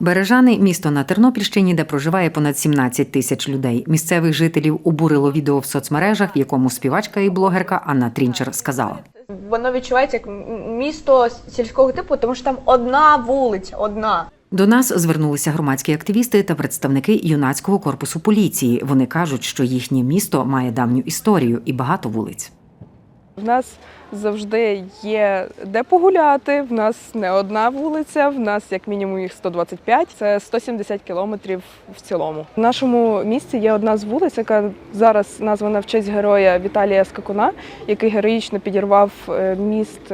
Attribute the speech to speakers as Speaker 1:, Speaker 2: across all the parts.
Speaker 1: Бережани місто на Тернопільщині, де проживає понад 17 тисяч людей. Місцевих жителів обурило відео в соцмережах, в якому співачка і блогерка Анна Трінчер сказала.
Speaker 2: Воно відчувається як місто сільського типу, тому що там одна вулиця, одна.
Speaker 1: До нас звернулися громадські активісти та представники юнацького корпусу поліції. Вони кажуть, що їхнє місто має давню історію і багато вулиць.
Speaker 3: В нас завжди є де погуляти. В нас не одна вулиця, в нас як мінімум їх 125, це 170 кілометрів в цілому. В нашому місті є одна з вулиць, яка зараз названа в честь героя Віталія Скакуна, який героїчно підірвав е, міст.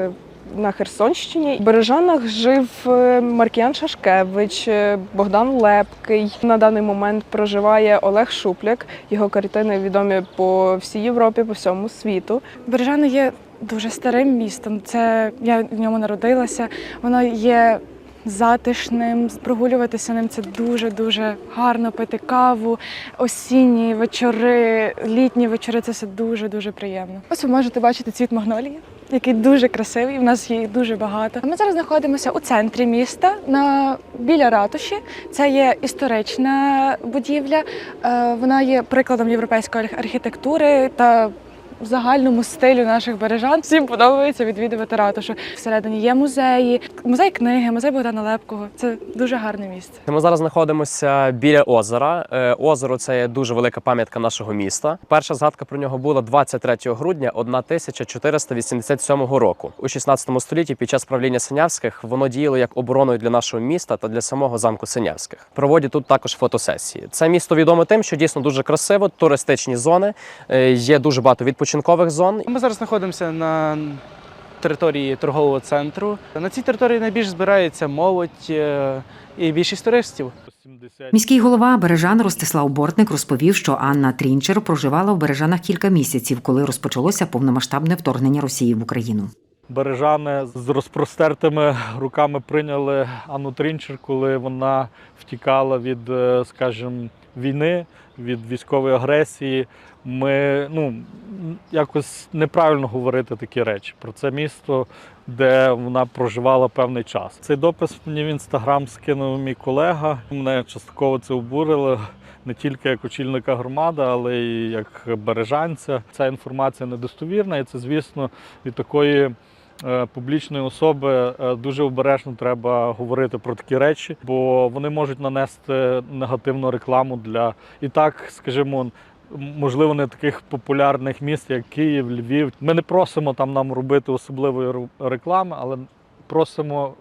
Speaker 3: На Херсонщині в Бережанах жив е, Маркіян Шашкевич, е, Богдан Лепкий. На даний момент проживає Олег Шупляк. Його картини відомі по всій Європі, по всьому світу.
Speaker 4: Бережани є дуже старим містом. Це я в ньому народилася. Воно є затишним. Прогулюватися ним це дуже дуже гарно пити каву. Осінні вечори, літні вечори це все дуже дуже приємно. Ось ви можете бачити цвіт магнолії, який дуже красивий. В нас їх дуже багато. Ми зараз знаходимося у центрі міста на біля ратуші. Це є історична будівля. Е, Вона є прикладом європейської архітектури та загальному стилю наших бережан. Всім подобається відвідувати ратушу. Всередині є музеї, музей книги, музей Богдана Лепкого. Це дуже гарне місце.
Speaker 5: Ми зараз знаходимося біля озера. Е, Озеро це є дуже велика пам'ятка нашого міста. Перша згадка про нього була 23 грудня 1487 року. У 16 столітті під час правління Синявських воно діяло як обороною для нашого міста та для самого замку Синявських. Проводять тут також фотосесії. Це місто відоме тим, що дійсно дуже красиво, туристичні зони, е, є дуже багато відпочинкових зон.
Speaker 6: Ми зараз знаходимося на території торгового центру. На цій території найбільш збирається молодь е, і більшість туристів.
Speaker 1: Міський голова Бережан Ростислав Бортник розповів, що Анна Трінчер проживала в Бережанах кілька місяців, коли розпочалося повномасштабне вторгнення Росії в Україну.
Speaker 7: Бережани з розпростертими руками прийняли Анну Трінчер, коли вона втікала від, е, скажімо, війни, від військової агресії. Ми ну якось неправильно говорити такі речі про це місто, де вона проживала певний час. Цей допис мені в інстаграм скинув мій колега. Мене частково це обурило. Не тільки як очільника громади, але й як бережанця. Ця інформація недостовірна, і це, звісно, від такої публічної особи е, дуже обережно треба говорити про такі речі, бо вони можуть нанести негативну рекламу для і так, скажімо, можливо, не таких популярних міст, як Київ, Львів. Ми не просимо там нам робити особливої реклами, але просимо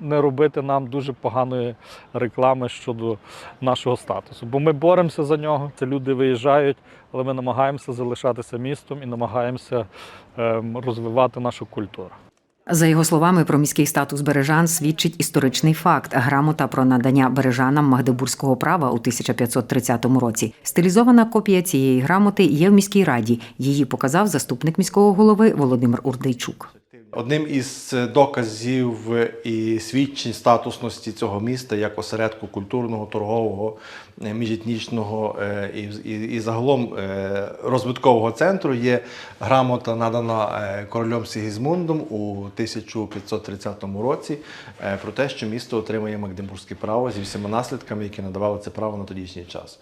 Speaker 7: не робити нам дуже поганої реклами щодо нашого статусу. Бо ми боремося за нього. Це люди виїжджають, але ми намагаємося залишатися містом і намагаємося ем, розвивати нашу культуру.
Speaker 1: За його словами, про міський статус Бережан свідчить історичний факт грамота про надання бережанам магдебурзького права у 1530 році. Стилізована копія цієї грамоти є в міській раді. Її показав заступник міського голови Володимир Урдейчук.
Speaker 8: Одним із доказів і свідчень статусності цього міста як осередку культурного, торгового, е, міжетнічного е, і, і, і загалом е, розвиткового центру є грамота, надана е, королем Сігізмундом у 1530 році е, про те, що місто отримує Магдебурзьке право зі всіма наслідками, які надавали це право на тодішній час.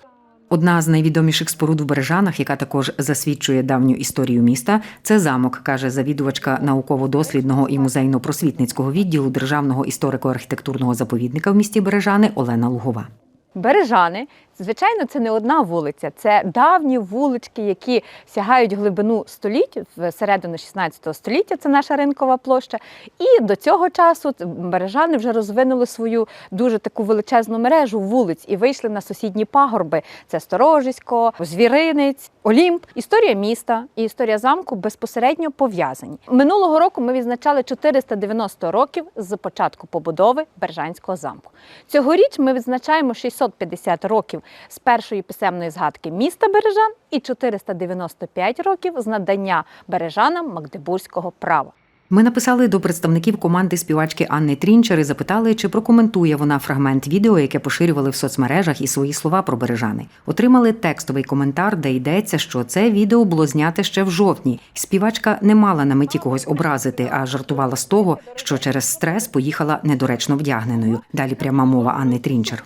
Speaker 1: Одна з найвідоміших споруд в Бережанах, яка також засвідчує давню історію міста, це замок, каже завідувачка науково-дослідного і музейно-просвітницького відділу Державного історико-архітектурного заповідника в місті Бережани Олена Лугова.
Speaker 9: Бережани, звичайно, це не одна вулиця, це давні вулички, які сягають глибину століть в середину 16 століття. Це наша ринкова площа. І до цього часу бережани вже розвинули свою дуже таку величезну мережу вулиць і вийшли на сусідні пагорби. Це Сторожисько, Звіринець, Олімп. Історія міста і історія замку безпосередньо пов'язані. Минулого року ми відзначали 490 років з початку побудови Бережанського замку. Цьогоріч ми відзначаємо 650 років з першої писемної згадки міста Бережан і 495 років з надання бережанам Магдебурзького права.
Speaker 1: Ми написали до представників команди співачки Анни Трінчер і запитали, чи прокоментує вона фрагмент відео, яке поширювали в соцмережах і свої слова про бережани. Отримали текстовий коментар, де йдеться, що це відео було зняте ще в жовтні. Співачка не мала на меті когось образити, а жартувала з того, що через стрес поїхала недоречно вдягненою. Далі пряма мова Анни Трінчер.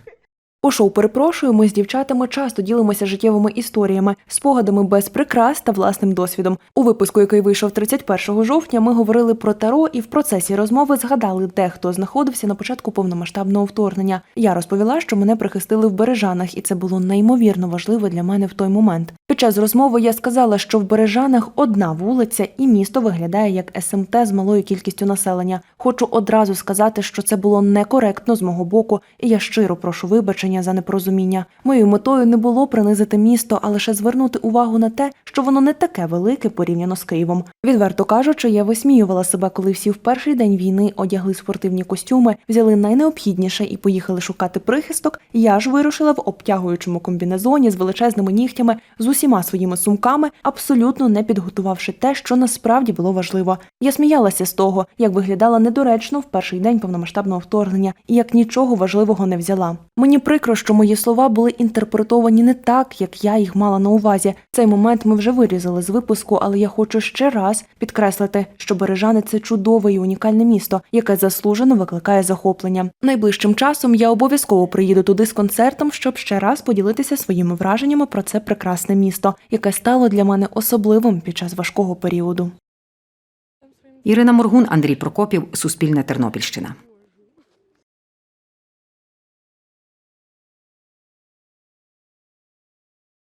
Speaker 10: У шоу перепрошую, ми з дівчатами часто ділимося життєвими історіями, спогадами без прикрас та власним досвідом. У випуску, який вийшов 31 жовтня, ми говорили про таро і в процесі розмови згадали, де хто знаходився на початку повномасштабного вторгнення. Я розповіла, що мене прихистили в Бережанах, і це було неймовірно важливо для мене в той момент. Під час розмови я сказала, що в Бережанах одна вулиця, і місто виглядає як СМТ з малою кількістю населення. Хочу одразу сказати, що це було некоректно з мого боку, і я щиро прошу вибачення за непорозуміння. Моєю метою не було принизити місто, а лише звернути увагу на те, що воно не таке велике порівняно з Києвом. Відверто кажучи, я висміювала себе, коли всі в перший день війни одягли спортивні костюми, взяли найнеобхідніше і поїхали шукати прихисток. Я ж вирушила в обтягуючому комбінезоні з величезними нігтями, з усіма своїми сумками, абсолютно не підготувавши те, що насправді було важливо. Я сміялася з того, як виглядала недоречно в перший день повномасштабного вторгнення і як нічого важливого не взяла. Мені прикро, що мої слова були інтерпретовані не так, як я їх мала на увазі. Цей момент ми вже вирізали з випуску, але я хочу ще раз підкреслити, що Бережани це чудове і унікальне місто, яке заслужено викликає захоплення. Найближчим часом я обов'язково приїду туди з концертом, щоб ще раз поділитися своїми враженнями про це прекрасне місто, яке стало для мене особливим під час важкого періоду.
Speaker 1: Ірина Моргун, Андрій Прокопів, Суспільне Тернопільщина.